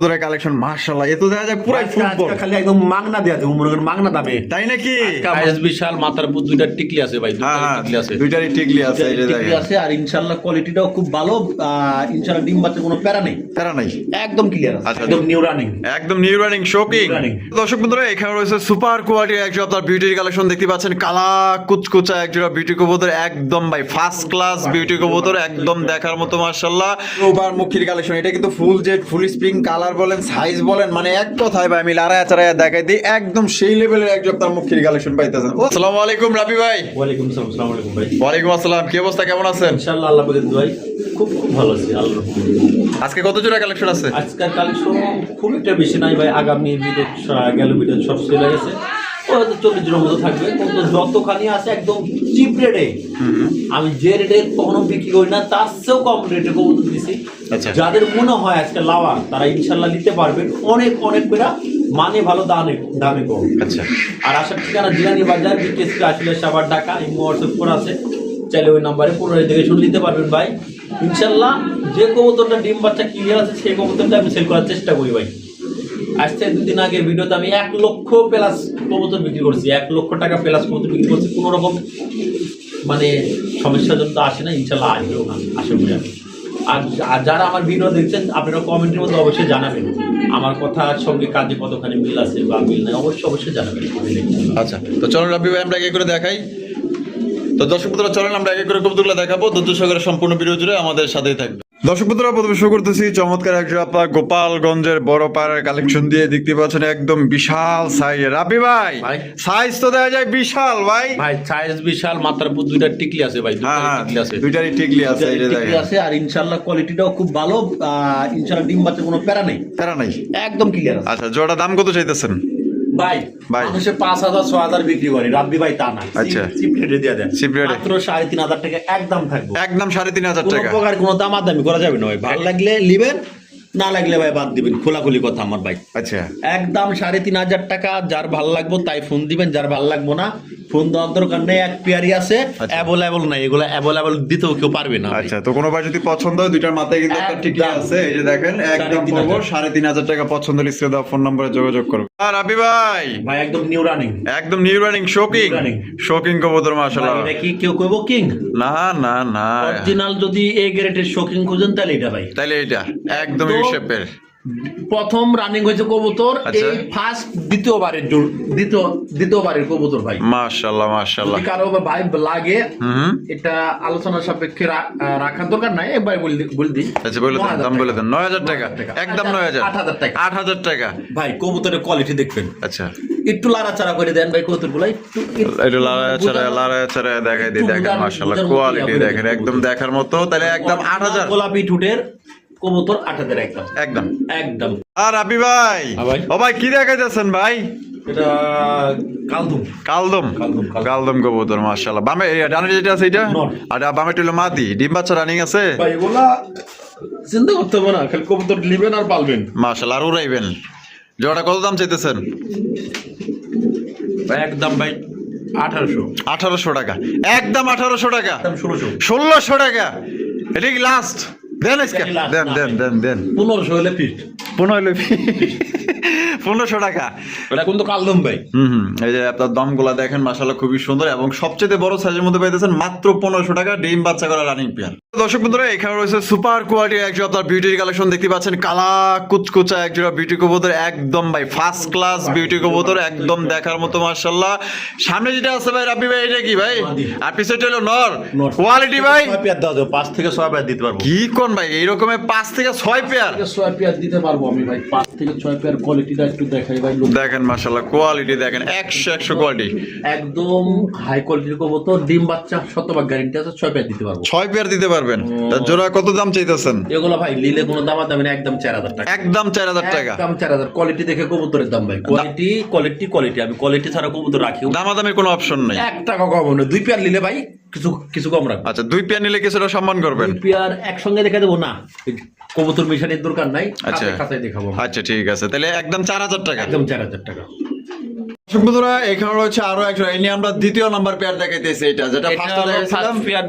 তোদের কালেকশন মাশাআল্লাহ। এ দেখা যায় পুরাই ফুটবল। খালি একদম মাগনা দেওয়া যাবে মনে করেন মাগনা দামে। তাই নাকি? আইএস বিশাল মাথার উপর দুইটা টিকলি আছে ভাই দুইটা টিকলি আছে। দুইটারই টিকলি আছে টিকলি আছে আর ইনশাআল্লাহ কোয়ালিটিটাও খুব ভালো ইনশাআল্লাহ ডিম বাচ্চার কোনো প্যারা নেই। তারা নাই। একদম ক্লিয়ার আছে একদম নিউ রানিং একদম নিউ রানিং শোকিং দর্শক বন্ধুরা এখানে রয়েছে সুপার কোয়ালিটির একজোড়া আপনার বিউটির কালেকশন দেখতে পাচ্ছেন কালা কুচকুচা একজোড়া বিউটি কবুতর একদম ভাই ফার্স্ট ক্লাস বিউটি কবুতর একদম দেখার মতো মাশাআল্লাহ। ওভার মুখির কালেকশন এটা কিন্তু full jade full spring colour বলেন সাইজ বলেন মানে এক কথায় ভাই আমি লারায়া চারায়া দেখাই দিই একদম সেই লেভেলের একজোড়া তার মুখের কালেকশন পাইতেছেন। আসসালামু আলাইকুম রাবি ভাই। ওয়ালাইকুম আসসালাম আসসালামু আলাইকুম ভাই। ওয়ালাইকুম আসসালাম কি অবস্থা কেমন আছেন? ইনশাআল্লাহ আল্লাহ পাকের দোয়াই খুব খুব ভালো আছি আল্লাহর আজকে কত জোড়া কালেকশন আছে? আজকে কালেকশন খুব একটা বেশি নাই ভাই আগামী ভিডিও গেল ভিডিও সব চলে গেছে। ও হয়তো চল্লিশ জনের মতো থাকবে। কিন্তু যতখানি আছে একদম চিপ রেটে আমি যে রেটে কখনো বিক্রি করি না তার চেয়েও কম রেটে কবুতর দিছি। আচ্ছা। যাদের মনে হয় আজকে লাভা তারা ইনশাল্লাহ নিতে পারবেন অনেক অনেক পেরা মানে ভালো দামে দামে কম। আচ্ছা। আর আসার ঠিকানা জিরানি বাজার বিকেএসপি আসলে সাবার ঢাকা এই হোয়াটসঅ্যাপ করে আছে। চাইলে ওই নাম্বারে পুনরায় দেখে শুনে নিতে পারবেন ভাই। ইনশাল্লাহ যে কবুতরটা ডিম বাচ্চা ক্লিয়ার আছে সেই কবুতরটা আমি সেল করার চেষ্টা করি ভাই। আজকে দুদিন আগের ভিডিওতে আমি এক লক্ষ প্লাস কবুতর বিক্রি করছি, এক লক্ষ টাকা প্লাস কবুতর বিক্রি করছি। কোনো রকম মানে সমস্যার জন্য তো আসে না, ইনশাল্লাহ আশা করি আমি। আর যারা আমার ভিডিও দেখছেন আপনারা কমেন্টের মধ্যে অবশ্যই জানাবেন। আমার কথার সঙ্গে কাজে কতখানি মিল আছে বা মিল নাই, অবশ্যই অবশ্যই জানাবেন। আচ্ছা তো চলো রাবি ভাই, আমরা একে করে দেখাই। তো দর্শক চলেন আমরা একে করে কবুতরগুলো দেখাবো। সহকারে সম্পূর্ণ ভিডিও জুড়ে আমাদের সাথেই থাকবে। দর্শক বন্ধুরা প্রথমে শুরু করতেছি চমৎকার একজন আপনার গোপালগঞ্জের বড় পাড়ার কালেকশন দিয়ে। দেখতে পাচ্ছেন একদম বিশাল সাইজ রাবি ভাই ভাই। সাইজ তো দেখা যায় বিশাল ভাই। ভাই সাইজ বিশাল উপর দুইটা টিকলি আছে ভাই হ্যাঁ দুইটা হ্যাঁ টিকলি আছে। দুইটারই টিকলি আছে টিকলি আছে আর ইনশাআল্লাহ কোয়ালিটিটাও খুব ভালো। ইনশাআল্লাহ ডিম বাচ্চার কোনো প্যারা নেই। তারা নাই। একদম ক্লিয়ার আছে। আচ্ছা জোড়া দাম কত চাইতেছেন? ভাই। মানুষে পাঁচ হাজার ছ হাজার বিক্রি করে। রাব্বি ভাই তা না। আচ্ছা। চিপ রেটে দিয়ে দেন। চিপ রেটে। মাত্র সাড়ে তিন হাজার টাকা একদম থাকব। একদম সাড়ে তিন হাজার কোনো টাকা। প্রকার কোনো দামাদামি করা যাবে না ভাই। ভালো লাগলে নিবেন না লাগলে ভাই বাদ দিবেন খোলাখুলি কথা আমার ভাই। আচ্ছা। একদম সাড়ে তিন হাজার টাকা যার ভালো লাগবো তাই ফোন দিবেন যার ভালো লাগবো না ফোন দেওয়ার দরকার নেই এক পেয়ারি আছে আচ্ছা। অ্যাভেলেবল নাই এগুলো অ্যাভেলেবল দিতেও কেউ পারবে না আচ্ছা তো কোনো ভাই যদি পছন্দ হয় দুইটার মাথায় কিন্তু একটা একদম। আছে এই যে দেখেন একদম পড়ব সাড়ে তিন হাজার টাকা পছন্দ লিস্টে দেওয়া ফোন নম্বরে যোগাযোগ করবে আর রাবি ভাই। ভাই একদম নিউ রানিং একদম নিউ রানিং শোকিং। শোকিং কবুতর মাশাআল্লাহ। এটা কি কেউ কইব কিং না না না। অরিজিনাল যদি এ গ্রেডের শোকিং খুঁজেন তাহলে এটা ভাই। তাইলে এটা। একদম- ইউ শেপের প্রথম রানিং হয়েছে কবুতর আচ্ছা। এই ফার্স্ট দ্বিতীয়বারের দ্বিতীয় দ্বিতীয়বারের কবুতর ভাই। মাশাআল্লাহ মাশাআল্লাহ। কারও ভাই লাগে এটা আলোচনা সাপেক্ষে রাখার দরকার নাই একবার বলে দি- দিই। আচ্ছা বলে দেন দাম বলে দেন। নয় হাজার টাকা। 9,000 টাকা। একদম নয় হাজার। হাজার টাকা। আট হাজার টাকা। ভাই কবুতরের কোয়ালিটি দেখবেন। আচ্ছা। একটু লাড়াচাড়া করে দেন ভাই কবুতরগুলো একটু একটু লাড়ায় ছাড়ায় দেখাই দিই দেখেন মাশাআল্লাহ কোয়ালিটি দেখেন একদম দেখার মতো। তাহলে একদম আট হাজার। গোলাপি ঠুটের কবুতর একদম। একদম। একদম। আর আবি ভাই হ্যাঁ ও ভাই কি দেখাইতেছেন ভাই? এটা কালদম। কালদম, কালদম। কালদম। কবুতর মাশাআল্লাহ। বামে ডানে যেটা আছে এটা? আর বামে টিলো মাদি। ডিম বাচ্চা রানিং আছে? ভাই এগুলা চিন্তা করতে হবে না খালি কবুতর নিবেন আর পালবেন। মাশাআল্লাহ আর উড়াইবেন। জোড়া কত দাম চাইতেছেন? একদম ভাই আঠারোশো। আঠারোশো টাকা। একদম আঠারোশো টাকা। ষোলোশো। ষোলোশো টাকা। এটা কি লাস্ট দেন আজকে এটাই last, দেন না। দেন দেন দেন পনেরোশো হলে ফিট পনেরো পনেরোশো টাকা। এটা কিন্তু কালদম ভাই। হুম এই যে আপনার দমগুলা দেখেন মাসাল্লাহ খুবই সুন্দর এবং সবচেয়ে বড় সাইজের মধ্যে পাইতেছেন মাত্র পনেরোশো টাকা ডিম বাচ্চা করা রানিং পেয়ার দর্শক বন্ধুরা এখানে রয়েছে সুপার কোয়ালিটির একজন আপনার বিউটির কালেকশন দেখতে পাচ্ছেন কালা কুচকুচা একজোড়া বিউটি কবুতর একদম ভাই ফার্স্ট ক্লাস বিউটি কবুতর একদম দেখার মতো মার্শাল্লাহ সামনে যেটা আছে ভাই রাব্বি ভাই এটা কি ভাই? আর পিছনে হলো নর। কোয়ালিটি ভাই। পাঁচ থেকে ছয় পেয়ার দিতে পারব। কি কোন ভাই? এইরকমের পাঁচ থেকে ছয় পেয়ার। ছয় পেয়ার দিতে পারব আমি ভাই পাঁচ থেকে ছয় পেয়ার কোয়ালিটিটা একটু দেখাই ভাই দেখেন মার্শাল্লাহ কোয়ালিটি দেখেন একশো একশো কোয়ালিটি একদম হাই কোয়ালিটির কবুতর ডিম বাচ্চা শতভাগ গ্যারেন্টি আছে ছয় পেয়ার দিতে পারব। ছয় পেয়ার দিতে পারবেন। তা জোড়া কত দাম চাইতেছেন? এগুলো ভাই নিলে কোনো দামা দামি না একদম চার হাজার টাকা। একদম চার হাজার টাকা। একদম চার হাজার। কোয়ালিটি দেখে কবুতরের দাম ভাই কোয়ালিটি কোয়ালিটি কোয়ালিটি আমি কোয়ালিটি ছাড়া কবুতর রাখি। দামাদামির কোনো অপশন নেই। এক টাকা কম না দুই পেয়ার নিলে ভাই কিছু কিছু কম রাখব আচ্ছা দুই পেয়ার নিলে কিছুটা সম্মান করবেন। দুই পেয়ার একসঙ্গে দেখে দেবো না। কবুতর মিশানির দরকার নাই আচ্ছা। দেখাবো। আচ্ছা ঠিক আছে। তাহলে একদম চার হাজার টাকা। একদম চার হাজার টাকা। বন্ধুরা এখানে রয়েছে আরও একটা এই নিয়ে আমরা দ্বিতীয় নাম্বার পেয়ার দেখাইতেছি এটা যেটা ফার্স্টে দেখাইছিলাম। পেয়ার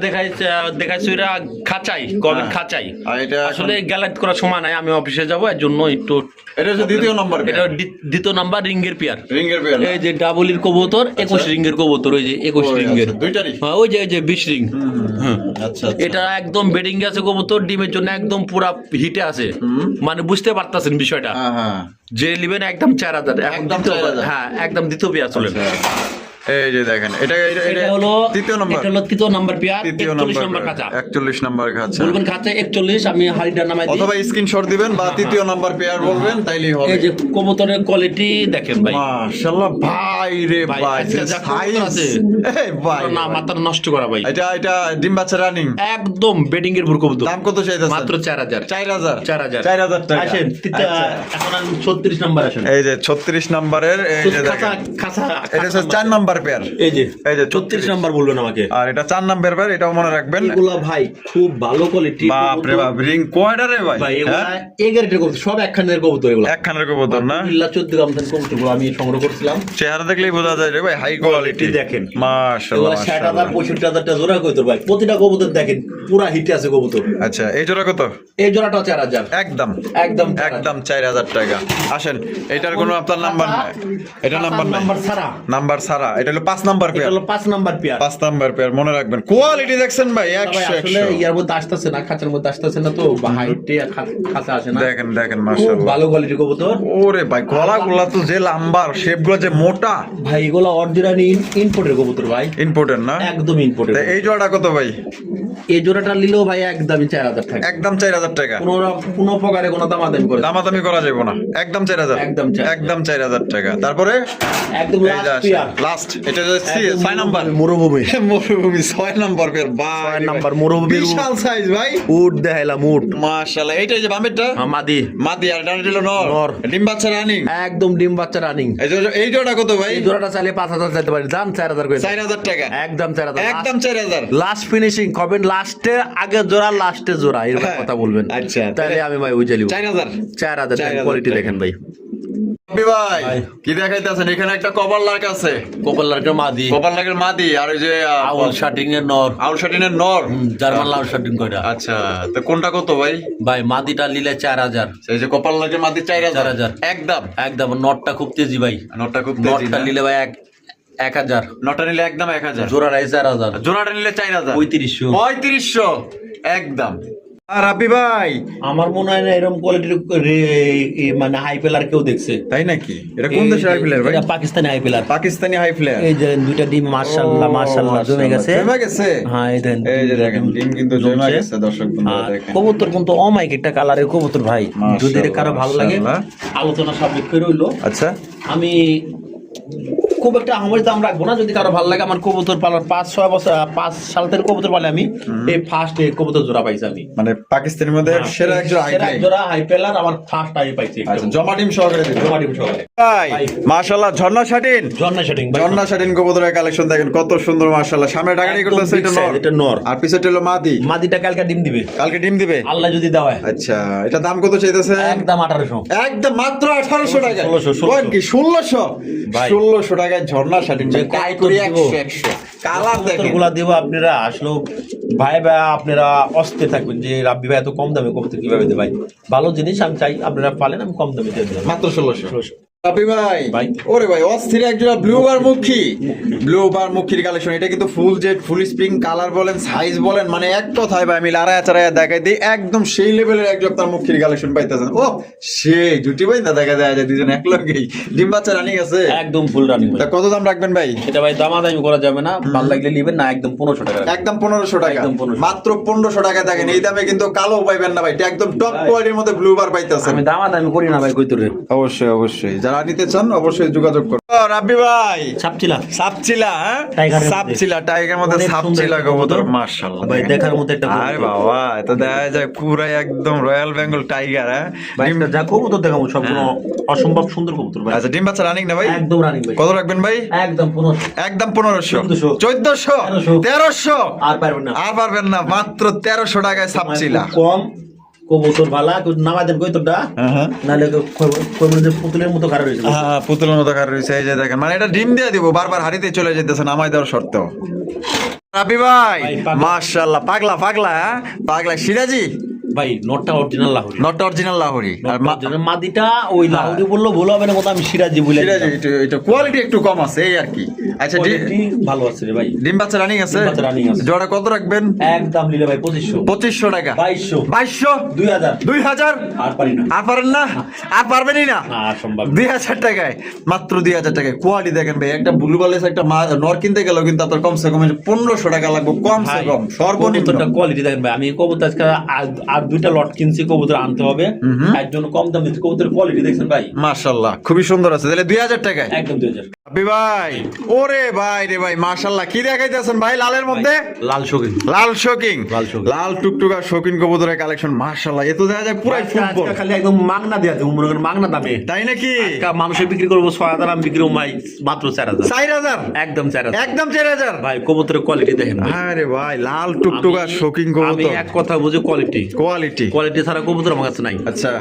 দেখাইছে এরা খাঁচাই হ্যাঁ। খাঁচাই। আর এটা আসলে গ্যালাইট করার সময় নাই আমি অফিসে যাব এর জন্য একটু এটা হচ্ছে দ্বিতীয় নাম্বার এটা দ্বিতীয় নাম্বার রিঙ্গের পেয়ার পেয়ার এই যে ডাবলির কবুতর একুশ রিঙ্গের কবুতর ওই যে একুশ ওই রিঙ্গের আচ্ছা, দুইটারই? হ্যাঁ ওই যে ওই যে বিশ রিং। হ্যাঁ। আচ্ছা এটা একদম বেডিং আছে কবুতর ডিমের জন্য একদম পুরা হিটে আছে। মানে বুঝতে পারতাছেন বিষয়টা। হ্যাঁ হ্যাঁ। যে নিবেন একদম চার হাজার। একদম হ্যাঁ একদম দ্বিতীয় পেয়ার চলে এই যে দেখেন এটা এটা হলো তৃতীয় নাম্বার। এটা হলো তৃতীয় নাম্বার পেয়ার তৃতীয় একচল্লিশ নাম্বার নাম্বার খাঁচা। একচল্লিশ নাম্বার খাঁচা। বলবেন খাঁচা একচল্লিশ আমি হাড়িটার নামাই দিই। অথবা স্ক্রিনশট দিবেন বা তৃতীয় নাম্বার পেয়ার বলবেন তাইলেই হবে। এই যে কবুতরের কোয়ালিটি দেখেন ভাই। মাশাআল্লাহ ভাই রে ভাই, সাইজ আছে। এই ভাই না মাথা নষ্ট করা ভাই। এটা এটা ডিম বাচ্চা রানিং একদম বেডিং এর ভুর কবুতর। দাম কত চাইতেছেন? মাত্র চার হাজার। চার হাজার? চার হাজার। চার হাজার টাকা। আসেন আচ্ছা। এখন আমি ছত্রিশ নাম্বার আসেন। এই যে ছত্রিশ নাম্বারের এই যে খাঁচা দেখেন। খাঁচা এটা হচ্ছে চার নাম্বার পেয়ার। এই যে এই যে ছত্রিশ নাম্বার বলবেন আমাকে। আর এটা চার নাম্বার পেয়ার এটাও মনে রাখবেন। এগুলা ভাই খুব ভালো কোয়ালিটি বাপ রে বাপ রিং কয়টা রে ভাই? ভাই এগুলা হ্যাঁ? এগারোটা কবুতর সব একখানের কবুতর এগুলা। একখানের কবুতর না? ইল্লা চোদ্দ গ্রাম থেকে কবুতরগুলো আমি সংগ্রহ করছিলাম। চেহারা দেখলেই বোঝা যায় রে ভাই হাই কোয়ালিটি দেখেন। মাশাআল্লাহ এগুলা ষাট হাজার মাশাআল্লাহ। পঁয়ষট্টি হাজার টাকা জোড়া কবুতর ভাই প্রতিটা কবুতর দেখেন পুরা হিটে আছে কবুতর। আচ্ছা এই জোড়া কত? এই চার হাজার। একদম। একদম একদম চার হাজার টাকা। আসেন এটার কোনো আপনার নাম্বার নাই? এটা নাম্বার নাই? নাম্বার ছাড়া। নাম্বার সারা এটা হলো পাঁচ নাম্বার এটা হলো পাঁচ নাম্বার পেয়ার পাঁচ নাম্বার পেয়ার মনে রাখবেন। কোয়ালিটি দেখছেন ভাই ভাই একশো আসলে ইয়ার মধ্যে আসতেছে না খাঁচার মধ্যে আসতেছে না তো হাইটে খাঁচা আসে না। দেখেন দেখেন মাশাআল্লাহ। ভালো কোয়ালিটি কবুতর। ওরে ভাই গলা গুলা তো যে লাম্বার শেপগুলো যে মোটা। ভাই এগুলো অরিজিনাল কবুতর ভাই। না? একদম এই জোড়াটা কত ভাই? এই জোড়াটা নিলেও ভাই একদমই চার হাজার টাকা। একদম চার হাজার টাকা। কোনো কোনো প্রকারে কোনো দামাদামি করে দামাদামি করা যাবে না। একদম চার হাজার। একদম চার হাজার। একদম চার হাজার টাকা। তারপরে? একদম লাস্ট এটা হচ্ছে ছয় নাম্বার। মরুভূমি। মরুভূমি ছয় নাম্বার পেয়ার ছয় নাম্বার মরুভূমি। বিশাল সাইজ ভাই। উট দেখাইলাম উট। মাশাআল্লাহ। এইটাই যে বামেরটা? মাদি। মাদি আর ডানে দিল নর। নর। ডিম বাচ্চা রানিং একদম ডিম বাচ্চা রানিং এই জোড়া কত ভাই? এই জোড়াটা চাইলে পাঁচ হাজার চাইতে পারি। দাম করে টাকা। একদম একদম লাস্ট ফিনিশিং কবে? লাস্টে আগে জোড়া লাস্টে জোড়া। এরকম হ্যাঁ। কথা বলবেন। আচ্ছা, তাহলে আমি ভাই বুঝে নিব চার হাজার। কোয়ালিটি। দেখেন ভাই। ভাই ভাই। কি দেখাইতেছেন? এখানে একটা লার্ক আছে। কপাল লার্কের মাদি। কপার লার্কের মাদি আর ওই যে আউল শার্টিং এর নর। নর? জার্মান লাউল শার্টিং কয়টা আচ্ছা তো কোনটা কত ভাই? ভাই মাদিটা নিলে চার হাজার। যে কপার লার্কের মাদি চার হাজার? একদম? একদম নটটা খুব তেজি ভাই। নটটা খুব নটটা নিলে ভাই এক এক হাজার। নটা নিলে একদম এক হাজার? জোড়া রাই চার হাজার। জোড়াটা নিলে চার হাজার? পঁয়ত্রিশশো। পঁয়ত্রিশশো? একদম। আর রাব্বি ভাই আমার মনে হয় না এরকম কোয়ালিটির মানে হাই প্লেয়ার কেউ দেখছে। তাই নাকি? এটা কোন দেশের হাই প্লেয়ার ভাই? Pakistani high flyer Pakistani high flyer এই যে দুইটা ডিম মার্শাল্লাহ মার্শাল্লাহ জমে গেছে। জমে গেছে? হ্যাঁ এই দেন এই যে দেখেন ডিম কিন্তু জমে গেছে দর্শক বন্ধুরা আর দেখেন। কবুতর কিন্তু অমাইক একটা কালারের কবুতর ভাই। যদি কারও ভালো লাগে মাশাআল্লাহ। আলোচনা সাপেক্ষে রইল। আচ্ছা। আমি খুব একটা আমার দাম রাখব না। যদি কারও ভালো লাগে আমার কবুতর পালার পাঁচ ছয় বছর পাঁচ সাল থেকে কবুতর পালে আমি এই ফার্স্ট কবুতর জোড়া পাইছি আমি। মানে পাকিস্তানের মধ্যে সেরা একজন সেরা জোড়া হাই পেলার আমার ফার্স্ট আমি পাইছি আচ্ছা জমা ডিম সহকারে জমা ডিম সহকারে। ভাই। মাশাআল্লাহ ঝর্ণা শাটিন? ঝর্ণা শুটিং ঝর্ণা শাটিন কবুতরের কালেকশন দেখেন কত সুন্দর মাশাআল্লাহ। সামনে করতেছে এটা নর। এটা নর। আর পিছনে হলো মাদি। মাদিটা কালকে ডিম দিবে। কালকে ডিম দিবে? আল্লাহ যদি দেওয়া আচ্ছা এটা দাম কত চাইতেছে? একদম আঠারোশো। একদম মাত্র আঠারোশো টাকা। 1600, 1600 কি ষোলোশো? ভাই। ষোলোশো টাকায় ঝর্ণা একশো কালার দেখেন। গুলা দিব আপনারা আসলেও ভাই ভাই আপনারা অস্থির থাকবেন যে রাব্বি ভাই এত কম দামে করতে কীভাবে দেয় ভাই? ভালো জিনিস আমি চাই আপনারা পালেন আমি কম দামে দিয়ে দেবো। মাত্র ষোলোশো। ষোলোশো। রাবি ভাই। ওরে ভাই অস্থির একজোড়া ব্লু বার মুখী ব্লু বার মুখির কালেকশন এটা কিন্তু full jade full spring colour বলেন সাইজ বলেন মানে এক কথায় ভাই আমি লাড়ায় চাড়ায় দেখাই দিই একদম সেই লেভেলের একজন তার মুখির কালেকশন পাইতেছেন। ও সেই জুটি ভাই না দেখা যায় দুজন এক লগেই। ডিম বাচ্চা রানিং আছে? একদম ফুল রানিং তা কত দাম রাখবেন ভাই? এটা ভাই দামাদামি করা যাবে না ভালো লাগলে নিবেন না একদম পনেরোশো টাকা একদম পনেরোশো টাকা। একদম 1500 মাত্র পনেরোশো টাকা দেখেন এই দামে কিন্তু কালো পাইবেন না ভাই এটা একদম টপ। কোয়ালিটির মধ্যে ব্লু বার পাইতেছেন। আমি দামাদামি করি না ভাই কইতরে অবশ্যই অবশ্যই। যারা নিতে চান অবশ্যই যোগাযোগ করুন। রাব্বি ভাই। ছাপছিলা সাপচিলা হ্যাঁ? সাপচিলা টাইগার মধ্যে সাপচিলা কবুতর। মাশাআল্লাহ। ভাই, দেখার মতো একটা আরে বাবা এটা দেখা যায় পুরাই একদম রয়্যাল বেঙ্গল টাইগার হ্যাঁ? ভাই ডিম- যা কবুতর দেখাবো সবগুলো অসম্ভব সুন্দর কবুতর ভাই। আচ্ছা ডিম বাচ্চা রানিং না ভাই? একদম রানিং ভাই। কত রাখবেন ভাই? একদম পনেরোশো। একদম পনেরোশো। 1400 চোদ্দশো? তেরোশো। তেরোশো? আর পারবেন না। আর পারবেন না মাত্র তেরোশো টাকায় সাপচিলা। কম। কবুতর ভালা নামাই দেন কইতরটা হ্যাঁ হ্যাঁ। নাহলে পুতুলের মতো খারাপ হয়েছে হ্যাঁ, পুতুলের মতো খারাপ রয়েছে এই যে দেখেন। মানে এটা ডিম দিয়ে দিব বারবার হাড়িতে চলে যেতেছে নামাই দেওয়ার শর্ত। রাবি ভাই। মাশাআল্লাহ পাগলা পাগলা হ্যাঁ? পাগলা সিরাজি। ভাই নটটা original Lahori not original Lahori আর মাদিটা ওই লাহোরি বলল ভুল হবে না মতো আমি সিরাজি বলে সিরাজি এটা কোয়ালিটি একটু কম আছে এই আর কি। আচ্ছা ভালো আছে রে ভাই। ডিম বাচ্চা রানিং আছে? ডিম আছে। জোড়া কত রাখবেন? একদম নিলে ভাই পঁচিশশো। পঁচিশশো টাকা। আর পারি না। আর পারেন না? আর পারবেনই না? সম্ভব টাকায় মাত্র দুই হাজার টাকায়। কোয়ালিটি দেখেন ভাই একটা ব্লু বালেস একটা নর কিনতে গেলেও কিন্তু আপনার কমসে কম পনেরোশো টাকা লাগবে কমসে কম সর্বনিম্ন। কোয়ালিটি দেখেন ভাই আমি কবুতর আজকে আর- দুইটা লট কিনছি কবুতর আনতে হবে। তার জন্য কম দাম দিচ্ছি। কবুতর কোয়ালিটি দেখছেন ভাই। মাশাল্লাহ খুবই সুন্দর আছে। তাহলে দুই হাজার টাকায়? একদম দুই হাজার। হাবি ভাই। ওরে ভাই রে ভাই মাশাল্লাহ কি দেখাইতেছেন ভাই লালের মধ্যে? লাল শোকিং লাল শোকিং লাল শৌখিন। টুকটুকা শৌখিন কবুতরের কালেকশন মাশাল্লাহ এ তো দেখা যায় পুরাই ফুটবল। খালি একদম মাগনা দেওয়া আছে মনে করেন মাগনা দামে। তাই নাকি? আজকে মানুষের বিক্রি করব ছয় হাজার আমি বিক্রি ভাই মাত্র চার হাজার। চার হাজার? একদম চার হাজার। একদম চার হাজার? ভাই কবুতরের কোয়ালিটি দেখেন। আরে ভাই লাল টুকটুকা আমি কবুতর। এক কথা বুঝি কোয়ালিটি কোয়ালিটি কোয়ালিটি ছাড়া কবুতর আমার কাছে নাই। আচ্ছা।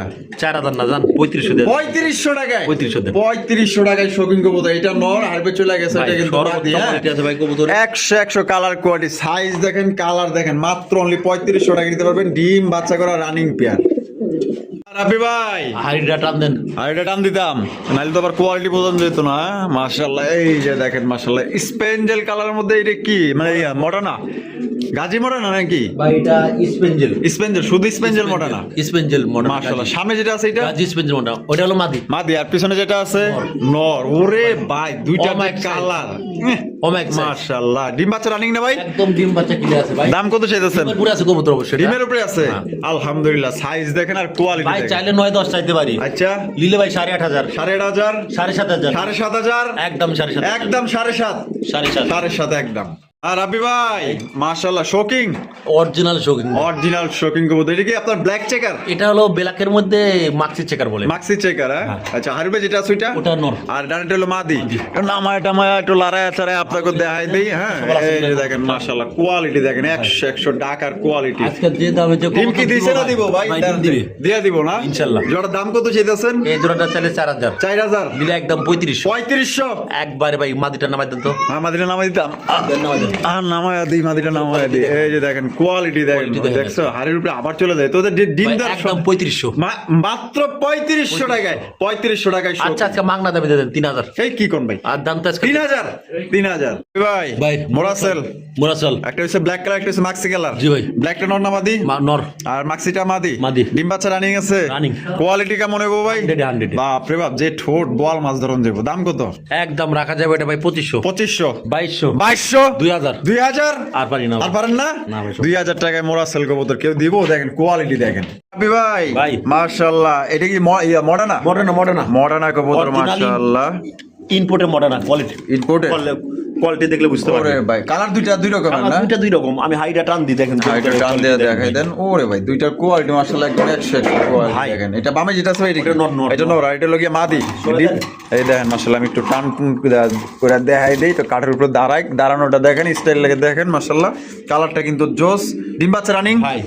চার হাজার না জান পঁয়ত্রিশশো পঁয়ত্রিশশো টাকায়? 3500 দেন। পঁয়ত্রিশশো টাকায় শৌখিন কবুতর এটা নর হারবে চলে গেছে এটা কিন্তু সর্বোচ্চ বাদি, হ্যাঁ? কোয়ালিটি আছে ভাই কবুতর। একশো একশো কালার কোয়ালিটি সাইজ দেখেন কালার দেখেন মাত্র অনলি পঁয়ত্রিশশো টাকা নিতে পারবেন ডিম বাচ্চা করা রানিং পেয়ার রাবি ভাই? হাইড্রা টান দেন। আর এটা টান দিতাম নাহলে তো আবার কোয়ালিটি বোঝানো যেত না মার্শাল্লাহ এই যে দেখেন মার্শাল্লাহ স্পেঞ্জেল কালারের মধ্যে এটা কি? মানে মডানা গাজি মডানা নাকি? ভাই এটা স্পেঞ্জেল স্পেঞ্জেল শুধু স্পেঞ্জেল মডানা স্পেঞ্জেল মার্শাল্লাহ সামনে যেটা আছে এটা? গাজি স্পেঞ্জেল ওটা হলো মাদি। মাদি আর পিছনে যেটা আছে? নর। ওরে ভাই দুইটা Omax কালার। Omax মাশাআল্লাহ। ডিম বাচ্চা রানিং না ভাই? একদম ডিম বাচ্চা কিনে আছে ভাই। দাম কত চাইতেছেন? পুরো আছে কবুতর অবশ্যই ডিমের উপরে আছে? হ্যাঁ। আলহামদুলিল্লাহ সাইজ দেখেন আর কোয়ালিটি ভাই চাইলে নয় দশ চাইতে পারি। আচ্ছা। লিলে ভাই সাড়ে আট হাজার। সাড়ে আট হাজার? সাড়ে সাত হাজার। সাড়ে সাত হাজার? একদম সাড়ে সাত একদম সাড়ে সাত। সাড়ে সাত। সাড়ে সাত একদম। আর রাবি ভাই মাশাআল্লাহ শোকিং অরিজিনাল শৌখিন অরিজিনাল শোকিং কবুতর। এটা কি আপনার ব্ল্যাক চেকার এটা হলো ব্ল্যাকের মধ্যে মাক্সি চেকার বলে। মাক্সি চেকার হ্যাঁ? আচ্ছা হারবে যেটা আছে ওটা নর। আর ডানটা হলো মাদি। নামায় টামায় একটু লড়াই আচারে আপনাকে দেখাই দিই হ্যাঁ? এই দেখেন মাশাআল্লাহ কোয়ালিটি দেখেন একশো একশো ডাকার কোয়ালিটি আজকে যে দামে যে ডিম কি দিছে না দিব ভাই? দিবে। দিয়ে দিব না? ইনশাল্লাহ। জোড়ার দাম কত চাইতেছেন? এই জোড়াটা চাইলে চার হাজার। চার হাজার? দিলে একদম পঁয়ত্রিশশো। পঁয়ত্রিশশো? একবারে ভাই মাদিটা নামাই দেন তো। আমাদের নামাই দিতাম। নামাই দেন। আর নামায় দিই মাদিটা নামায় দিই। এই যে দেখেন কোয়ালিটি দেখেন দেখছ? হাড়ির উপরে আবার চলে যায়। তোদের ডি- ডিম একদম সব- পঁয়ত্রিশশো। মা- মাত্র পঁয়ত্রিশশো টাকায় পঁয়ত্রিশশো টাকায় শো। আচ্ছা আজকে মাগনা দাবি দেন তিন হাজার। এই কি কোন ভাই? আর দাম তো আজকে তিন হাজার তিন হাজার। ভাই ভাই। মোরাসেল। মোরাসল। একটা হচ্ছে ব্ল্যাক কালার একটা হচ্ছে মাক্সি কালার জি ভাই। ব্ল্যাকটা নর না মাদি? নর। আর মাক্সিটা মাদি? মাদি। ডিম বাচ্চা রানিং আছে? Running। কোয়ালিটি কেমন হইব ভাই? 100 100 বাপ রে বাপ যে ঠোঁট বল মাছ ধরন যাব দাম কত? একদম রাখা যাবে এটা ভাই পঁচিশশো। পঁচিশশো। বাইশশো। বাইশশো? দুই হাজার। দুই হাজার? আর পারি না। আর পারেন না? দুই হাজার টাকায় মোরা সেল কবুতর কেউ দিব? দেখেন কোয়ালিটি দেখেন। ভাই ভাই। মার্শাল্লাহ এটা কি ম- মডানা মডার্না মডার্না মডানা কবুতর মার্শাল্লাহ ইনপুটের মডার্না কোয়ালিটি ইনপোর্টে কোয়ালিটি দেখলে বুঝতে ওরে পারবেন। ভাই কালার দুইটা দুই আমার না? দুইটা দুই রকম। আমি হাইটা টান দিই দেখেন। এটা টান দিয়ে দেখাই দেন। ওরে ভাই দুইটার কোয়ালিটি মার্শাল্লাহ একদম একশো একশো কোয়ালিটি দেখেন। এটা বামে যেটা আছে এটা নর, নর, এটা আর এটা লগিয়ে মাদি। এই দেখেন মার্শাল্লাহ আমি একটু টান করে দেখাই দেই। তো কাঠের উপর দাঁড়াই দাঁড়ানোটা দেখেন স্টাইল লেগে দেখেন মার্শাল্লাহ কালারটা কিন্তু জোস। ডিম বাচ্চা রানিং ভাই।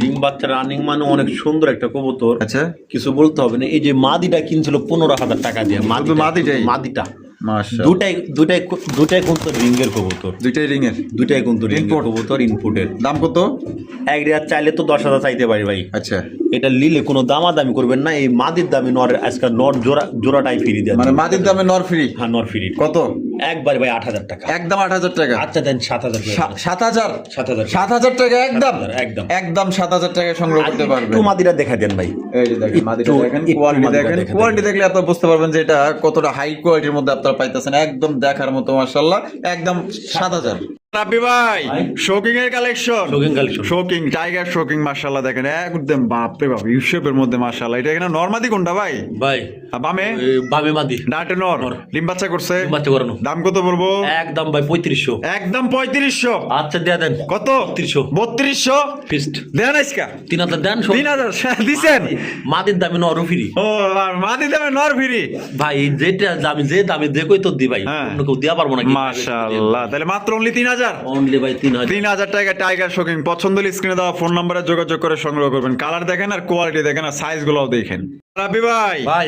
ডিম বাচ্চা রানিং মানে অনেক সুন্দর একটা কবুতর। আচ্ছা। কিছু বলতে হবে না এই যে মাদিটা কিনছিল পনেরো হাজার টাকা দিয়ে শুধু মাদিটাই? মাদিটা। দুটাই দুটাই দুটাই কিন্তু রিঙ্গের কবুতর। দুইটাই রিং এর দুটাই কিন্তু রিঙ্গের কবুতর ইনপুটের দাম কত? এক রেয়ার চাইলে তো দশ হাজার চাইতে পারি ভাই। আচ্ছা। এটা নিলে কোনো দামাদামি করবেন না এই মাদির দামি নর আজকাল নর জোড়া জোড়াটাই ফিরি দেন মানে মাদির দামে নর ফ্রি হ্যাঁ নর ফিরি কত? একবারে ভাই আট হাজার টাকা। একদম আট হাজার টাকা। আচ্ছা দেন সাত হাজার সাত হাজার? সাত হাজার। সাত হাজার টাকা একদম? একদম। একদম সাত হাজার টাকা সংগ্রহ করতে পারবেন। একটু মাদিরা দেখা দেন ভাই। এই যে দেখেন মাদিটা দেখেন কোয়ালিটি দেখেন। কোয়ালিটি দেখলে আপনি বুঝতে পারবেন যে এটা কতটা হাই কোয়ালিটির মধ্যে আপনারা পাইতেছেন। একদম দেখার মতো মাশাআল্লাহ। একদম সাত হাজার। রাব্বি ভাই। শোকিং এর কালেকশন Shocking collection। শোকিং টাইগার শোকিং মাশাআল্লাহ দেখেন একদম বাপ রে বাপ ইউসেপের মধ্যে মাশাআল্লাহ। এটা এখানে নরমাদি কোনটা ভাই? ভাই বামে? বামে মাদি। ডাটে নর। নর। ডিম বাচ্চা করছে? বাচ্চা করানো। দাম কত পড়ব একদম ভাই পঁয়ত্রিশশো। একদম পঁয়ত্রিশশো। আচ্ছা দেয়া দেন। কত? বত্রিশশো। বত্রিশশো? ফিস্ট। দেন আজকা? তিন হাজার দেন সব। তিন হাজার দিছেন। মাদির দামি নর ফিরি। ও আর মাদি দামে নর ফিরি। ভাই যেটা দামি যে দামি যে কই তো দি ভাই। হ্যাঁ। অন্য কেউ দেওয়া পারব না মাশাআল্লাহ তাহলে মাত্র অনলি তিন হাজার অনলি বাই তিন হাজার তিন হাজার টাকা টাইগার শোকিং পছন্দ হলে স্ক্রিনে দেওয়া ফোন নাম্বারে যোগাযোগ করে সংগ্রহ করবেন। কালার দেখেন আর কোয়ালিটি দেখেন আর সাইজগুলো দেখেন। রাবি ভাই ভাই।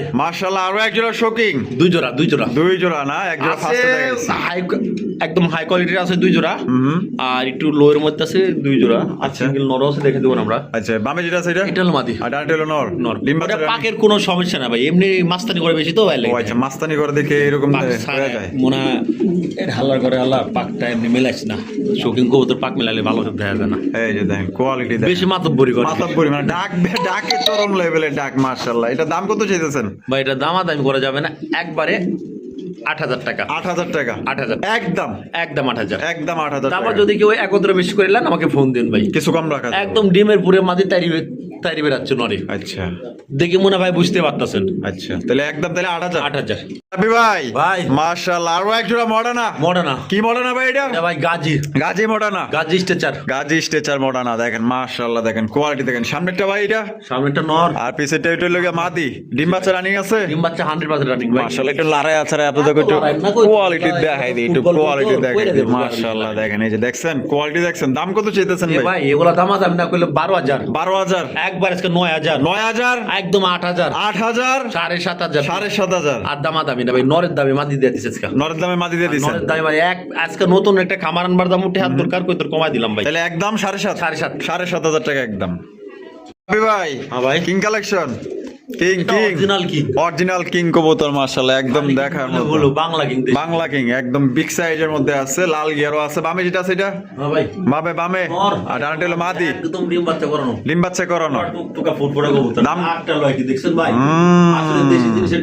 আরও এক জোড়া শোকিং দুই জোড়া দুই জোড়া। দুই জোড়া না এক জোড়া ফার্স্ট হাই একদম হাই কোয়ালিটির আছে দুই জোড়া। আর একটু লো এর মধ্যে আছে দুই জোড়া। আচ্ছা। সিঙ্গেল নর আছে দেখে দেবো আমরা। আচ্ছা বামে যেটা আছে এটা? এটা মাদি। আর নর। নর। ওটা পাকের কোনো সমস্যা না ভাই এমনি মাস্তানি করে বেশি তো ভাই লাগে আচ্ছা মাস্তানি করে দেখে এরকম হয়ে যায়। মনে এর হাল্লার করে হাল্লা পাকটা এমনি মেলাইছে না। শৌখিন কবুতর পাক মেলালে ভালো দেখা যায় না। এই যে দেখেন কোয়ালিটি বেশি মাতব্বরি করে। মাতাব্বরি মানে ডাক ডাকে চরম লেভেলের ডাক মার্শাল্লাহ এটা দাম কত চাইতেছেন? ভাই এটা দামাদামি করা যাবে না। একবারে আট হাজার টাকা। আট হাজার টাকা। আট হাজার। একদম। একদম আট হাজার। একদম আট হাজার তারপর যদি কেউ একত্রে বেশি করে নেন আমাকে ফোন দিন ভাই। কিছু কম রাখা একদম ডিমের পুরে মাঝে তাইরি তাইরি বেরাচ্ছে নরে আচ্ছা। দেখে মনে ভাই বুঝতে পারতেছেন। আচ্ছা তাহলে একদম তাহলে আট হাজার। আট হাজার। রাবি ভাই ভাই। মার্শাল্লাহ আরও এক জোড়া মডানা। মডানা। কি মডানা ভাই এটা? এটা ভাই গাজী। গাজী মডানা। গাজী স্ট্রেচার। গাজী স্ট্রেচার মডানা দেখেন মার্শাল্লাহ দেখেন কোয়ালিটি দেখেন। সামনেরটা ভাই এটা? সামনেটা নর। আর পিছেরটা এটা লোকে মাদি। ডিম বাচ্চা রানিং আছে? ডিম বাচ্চা হান্ড্রেড পার্সেন্ট রানিং ভাই। একটু লড়াই আছে আপনাদের একটু না, কোয়ালিটি দেখাই দিই একটু কোয়ালিটি দেখাই দিই। দেবো, দেখেন এই যে দেখছেন কোয়ালিটি দেখছেন দাম কত চাইতেছেন ভাই? ভাই এগুলা দাম না বারো হাজার। বারো হাজার। একবার আজকে নয় হাজার। নয় হাজার? একদম আট হাজার। আট হাজার? সাড়ে সাত হাজার। সাড়ে সাত হাজার। আর দামা দামি না ভাই নরের দামে মাদি দিয়ে দিচ্ছে আজকে। নরের দামে মাদি দিয়ে দিচ্ছেন নরের দামে ভাই এক আজকে নতুন একটা খামার আনবার দাম উঠে হাত দরকার কই তোর কমাই দিলাম ভাই। তাহলে একদম সাড়ে সাত। সাড়ে সাত। সাড়ে সাত হাজার টাকা একদম। ভাই হ্যাঁ ভাই। King collection king king original king original king কবুতর মাশাআল্লাহ একদম দেখার মতো। হলো বাংলা কিং বাংলা কিং একদম বিগ সাইজের মধ্যে আছে লাল গিয়ারও আছে। বামে যেটা আছে এটা? হ্যাঁ ভাই। বামে বামে। আর ডানটা হলো মাদি। একদম ডিম বাচ্চা করানো। ডিম বাচ্চা করানো। টুকটুকা ফুটফুটা কবুতর। নাম আটটা লয় কি দেখছেন ভাই? আসলে দেশি জিনিসের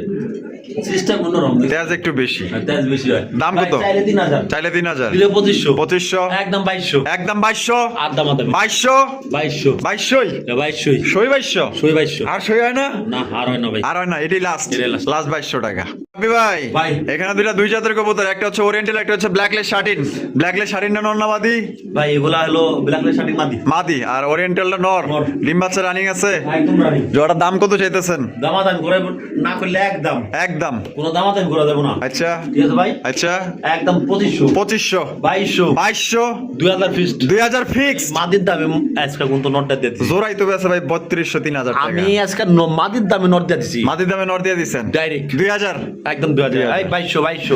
সিস্টেম অন্যরকম তেজ একটু বেশি। তেজ বেশি হয়। দাম কত? চাইলে তিন হাজার। চাইলে তিন হাজার। দিলে পঁচিশশো। পঁচিশশো? একদম বাইশশো। একদম বাইশশো? আর দাম আদামি বাইশশো? বাইশশো। বাইশশোই? বাইশশোই। সই বাইশশো? সই বাইশশো। আর সই হয় না? না আর হয় না ভাই। আর হয় না এটাই লাস্ট লাস্ট বাইশশো টাকা। ভাই ভাই। এখানে দুইটা দুই জাতের কবুতর একটা হচ্ছে ওরিয়েন্টাল একটা হচ্ছে ব্ল্যাকলেস শার্টিন ব্ল্যাকলেস শার্টিন না নর না মাদি? ভাই এগুলা হলো ব্ল্যাকলেস মাদি। মাদি আর ওরিয়েন্টালটা নর। ডিম বাচ্চা রানিং আছে। একদম রানি জোড়ার দাম কত চাইতেছেন? করে না করলে একদম। একদম। কোনো দামাদামি করা যাবে না। আচ্ছা। ঠিক আছে ভাই? আচ্ছা। একদম পঁচিশশো। পঁচিশশো। বাইশশো। বাইশশো? দুই হাজার ফিস্ট দুই হাজার ফিক্স মাদির দামে আজকে কিন্তু নটটা দিয়ে জোড়াই তো বেছে ভাই বত্রিশশো তিন হাজার আমি আজকে ন- মাদির দামে নট দিয়ে দিচ্ছি মাদির দামে নর দিয়ে দিচ্ছেন ডাইরেক্ট দুই হাজার? একদম দুই হাজার। বাইশশো বাইশশো?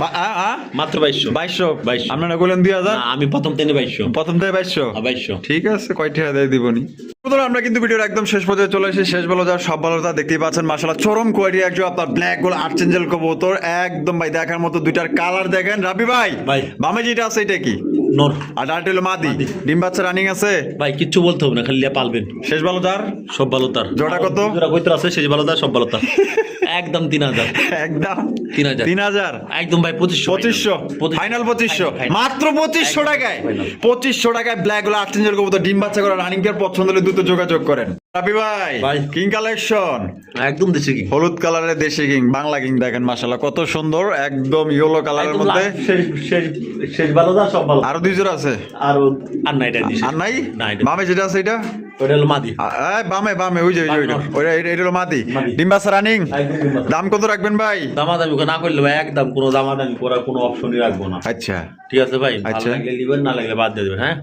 মাত্র বাইশশো। বাইশশো? বাইশশো। আপনারা বললেন দুই হাজার? না, আমি প্রথম টেনে বাইশশো। প্রথম থেকে বাইশশো? আর বাইশশো। ঠিক আছে কয়টি হাজার দিবনি? সুতরাং আমরা কিন্তু ভিডিওর একদম শেষ পর্যায়ে চলে এসেছি। শেষ ভালো যা সব ভালো তা দেখতেই পাচ্ছেন। মাসালা চরম কোয়ালিটি একজন আপনার ব্ল্যাক গোল আর্চেঞ্জেল কবুতর একদম ভাই দেখার মতো দুইটার কালার দেখেন রাবি ভাই ভাই। বামে যেটা আছে এটা কি নর। আর ডানটা হলো মাদি। ডিম বাচ্চা রানিং আছে? ভাই কিচ্ছু বলতে হবে না খালি লিয়া পালবেন। শেষ ভালো তার? সব ভালো তার। জোড়া কত? জোড়া কইতে আছে সেই ভালো তার সব ভালো তার। একদম তিন হাজার। একদম তিন হাজার। তিন হাজার? একদম ভাই পঁচিশশো। পঁচিশশো? ফাইনাল পঁচিশশো। মাত্র পঁচিশশো টাকায়? পঁচিশশো টাকায় ব্ল্যাকগুলো আর্চেঞ্জেল কবুতর ডিম বাচ্চা করা রানিং পছন্দ হলে দ্রুত যোগাযোগ করেন। রাবি ভাই। কিং কালেকশন একদম দেশে কি হলুদ কালারের দেশি কিং বাংলা কিং দেখেন মাশাল্লাহ কত সুন্দর একদম ইয়েলো কালারের মধ্যে। শেষ শেষ শেষ ভালো তার সব ভালো। আরও দুই জোড়া আছে? আর আর নাই এটা আর নাই। মামে যেটা আছে এটা? ওটা হলো মাদি। বামে বামে ওই যে ওই যে, ওই যে। বামে। ওইটা এটা- এটা হলো মাদি। মাদি। রানিং একদম ডিম বাচ্চা। দাম কত রাখবেন ভাই? না করলে ভাই একদম কোনো দামাদামি করার কোনো অপশনই রাখব না। আচ্ছা। ঠিক আছে ভাই? আচ্ছা। লাগলে নিবেন না লাগলে বাদ দিয়ে দেবেন হ্যাঁ?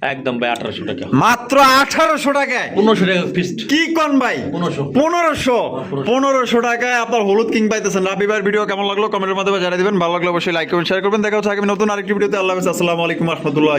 একদম ভাই আঠারোশো টাকা। মাত্র আঠারোশো টাকায়? পনেরোশো টাকা ফিস্ট কি কন ভাই? পনেরোশো। পনেরোশো? টাকায় আপনার হলুদ কিং পাইতেছেন। রাবি ভাইয়ের ভিডিও কেমন লাগল কমেন্টের মাধ্যমে জানিয়ে দিবেন। ভালো লাগলে অবশ্যই লাইক করবেন শেয়ার করবেন। দেখা হচ্ছে আগামী নতুন আরেকটি ভিডিওতে আল্লাহ হাফেজ। আসসালামু আলাইকুম রহমতুল্লাহ